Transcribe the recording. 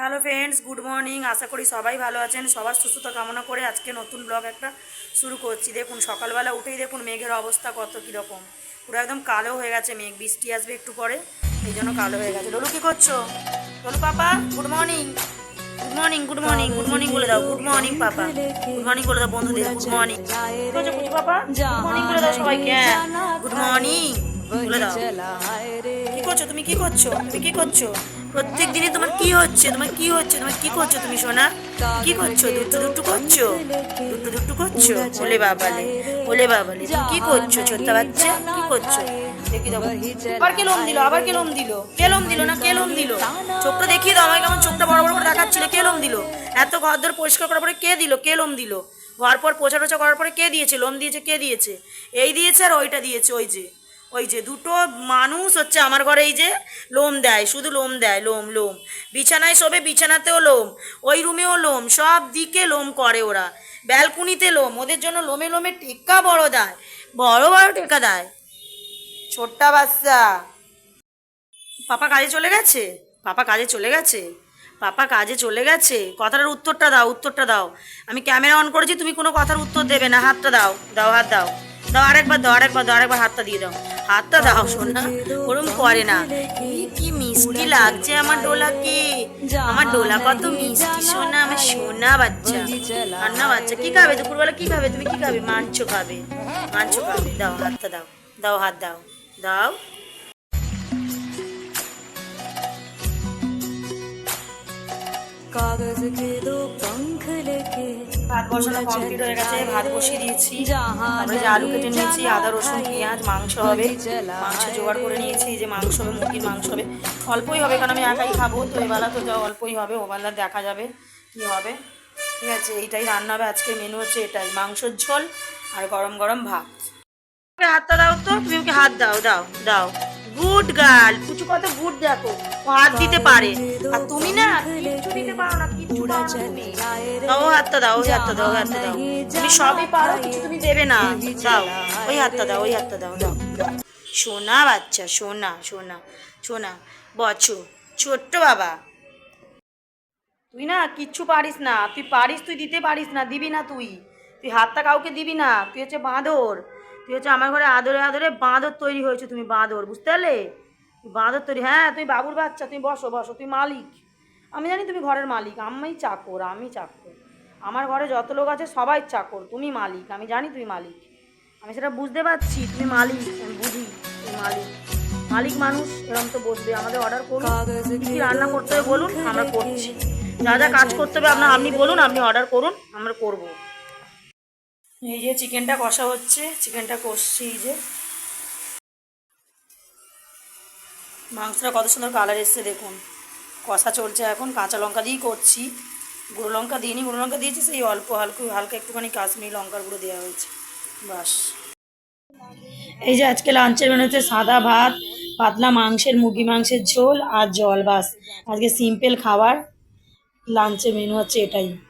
Hello friends, good morning. আশা করি সবাই ভালো আছেন। সবার সুস্থতা কামনা করে আজকে নতুন ব্লগ একটা শুরু করছি। দেখুন, সকালবেলা উঠেই দেখুন মেঘের অবস্থা কত কীরকম। পুরো একদম কালো হয়ে গেছে মেঘ, বৃষ্টি আসবে একটু পরে, এই জন্য কালো হয়ে গেছে। ডলু, কী করছ? Dolu papa, good morning. Good morning good morning good morning বলে দাও, good morning papa. Good morning বলে দাও বন্ধুদের, good morning. Papa? Good morning বলে দাও সবাইকে। গুড মর্নিং বলে দাও। কি করছ? তুমি কি করছ? তুমি কি করছ? প্রত্যেক দিনে তোমার কি হচ্ছে? তোমার কি হচ্ছে? তোমার কি করছ তুমি, সোনা? কি করছ? দুট্টু দুট্টু করছ? দুট্টু দুট্টু করছ? ওলে বাবালে ওলে বাবালে, তুমি কি করছ, ছোট্ট বাচ্চা? কি করছ? দেখি দাও। আবার কে লোম দিল? আবার কে লোম দিল? কে লোম দিল না? কে লোম দিল? চোখটা দেখিয়ে দাও আমাকে কেমন চোখটা বড় বড় করে দেখাচ্ছিল। কে লোম দিল? এত ঘর ধরে পরিষ্কার করার পরে কে দিল? কে লোম দিল? ঘর পর পোছা টোচা করার পরে কে দিয়েছে? লোম দিয়েছে, কে দিয়েছে? এই দিয়েছে আর ওইটা দিয়েছে, ওই যে। ওই যে দুটো মানুষ হচ্ছে আমার ঘরে, এই যে লোম দেয়, শুধু লোম দেয়, লোম লোম। বিছানায় শোবে, বিছানাতেও লোম। ওই রুমেও লোম, সব দিকে লোম করে ওরা। ব্যালকুনিতে লোম, ওদের জন্য লোমে লোমে টেক্কা বড় দেয়, বড় বড় টেক্কা দেয়। ছোট্টা বাচ্চা। পাপা কাজে চলে গেছে? পাপা কাজে চলে গেছে? পাপা কাজে চলে গেছে? কথাটার উত্তরটা দাও উত্তরটা দাও। আমি ক্যামেরা অন করেছি, তুমি কোনো কথার উত্তর দেবে না। হাতটা দাও দাও, হাত দাও। দাও, আরেকবার দাও আরেকবার দাও, আরেকবার হাতটা দিয়ে দাও। হাতটা দাও শোনা ওরম করে না। কি মিষ্টি লাগছে আমার ডোলাকে। আমার ডোলা কত মিষ্টি, সোনা, আমার সোনা বাচ্চা। না বাচ্চা। কি খাবে? দুপুরবেলা কি খাবে? তুমি কি খাবে? মাংস খাবে। মাংস খাবে। দাও, হাতটা দাও। দাও, হাত দাও। দাও। কাগজ কে পঙ্খ লেকে ভাত বসানো কমপ্লিট হয়ে গেছে ভাত বসিয়ে দিয়েছি। তারপরে যে আলু কেটে নিয়েছি আদা রসুন পেঁয়াজ মাংস হবে। মাংস জোগাড় করে নিয়েছি যে মাংস হবে মুরগির মাংস হবে। অল্পই হবে কারণ আমি একাই খাব তো এবেলা তো অল্পই হবে ওবেলা দেখা যাবে কি হবে। ঠিক আছে এইটাই রান্না হবে আজকে মেনু হচ্ছে এটাই মাংসর ঝোল আর গরম গরম ভাত। হাতটা দাও তো তুমি হাত দাও দাও দাও। গুড গার্ল দেখো ও হাত দিতে পারে। আর তুমি না, কিচ্ছু দিতে পারো না, কিচ্ছু পারো তুমি। হাতটা দাও, ওই হাতটা দাও হাতটা দাও। তুমি সবই পারো, কিছু তুমি দেবে না। দাও, ওই হাতটা দাও, ওই হাতটা দাও দাও। সোনা বাচ্চা, সোনা সোনা সোনা। বছো, ছোট্ট বাবা। তুই না, কিচ্ছু পারিস না। তুই পারিস, তুই দিতে পারিস না, দিবি না তুই। তুই হাতটা কাউকে দিবি না। তুই হচ্ছে বাঁদর। তুই হচ্ছে আমার ঘরে আদরে আদরে বাঁদর তৈরি হয়েছে তুমি, বাঁদর। বুঝতে পারলে? বাঁদর তৈরি হ্যাঁ তুই বাবুর বাচ্চা তুমি বসো বসো তুই মালিক। আমি জানি তুমি ঘরের মালিক আমি চাকর আমি চাকর। আমার ঘরে যত লোক আছে সবাই চাকর তুমি মালিক আমি জানি তুমি মালিক। আমি সেটা বুঝতে পারছি তুমি মালিক আমি বুঝি তুমি মালিক। মালিক মানুষ এরকম তো বসবে। আমাদের অর্ডার করুন কি রান্না করতে হবে বলুন আমরা করছি। যা যা কাজ করতে হবে আপনার আপনি বলুন আপনি অর্ডার করুন আমরা করব। এই যে চিকেনটা কষা হচ্ছে চিকেনটা কষছি এই যে। মাংসটা কত সুন্দর কালার এসছে দেখুন। কষা চলছে এখন, কাঁচা লঙ্কা দিয়েই করছি। গুঁড়ো লঙ্কা দিইনি, গুঁড়ো লঙ্কা দিয়েছি, সেই অল্প হালকা হালকা একটুখানি কাশ্মীরি লঙ্কার গুঁড়ো দেওয়া হয়েছে। বাস। এই যে আজকে লাঞ্চের মেনু হচ্ছে সাদা ভাত, পাতলা মাংসের মুরগি মাংসের ঝোল আর জল, বাস। আজকে সিম্পল খাবার। লাঞ্চের মেনু হচ্ছে এটাই।